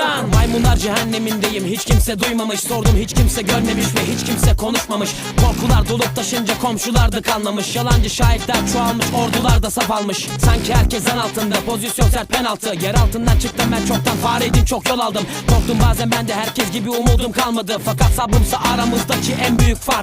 duran Maymunlar cehennemindeyim. Hiç kimse duymamış. Sordum hiç kimse görmemiş ve hiç kimse konuşmamış. Korkular dolup taşınca komşular da kanlamış Yalancı şahitler çoğalmış ordular da saf almış. Sanki herkes en altında pozisyon sert penaltı. Yer altından çıktım ben çoktan fareydim çok yol aldım. Korktum bazen ben de herkes gibi umudum kalmadı. Fakat sabrımsa aramızdaki en büyük fark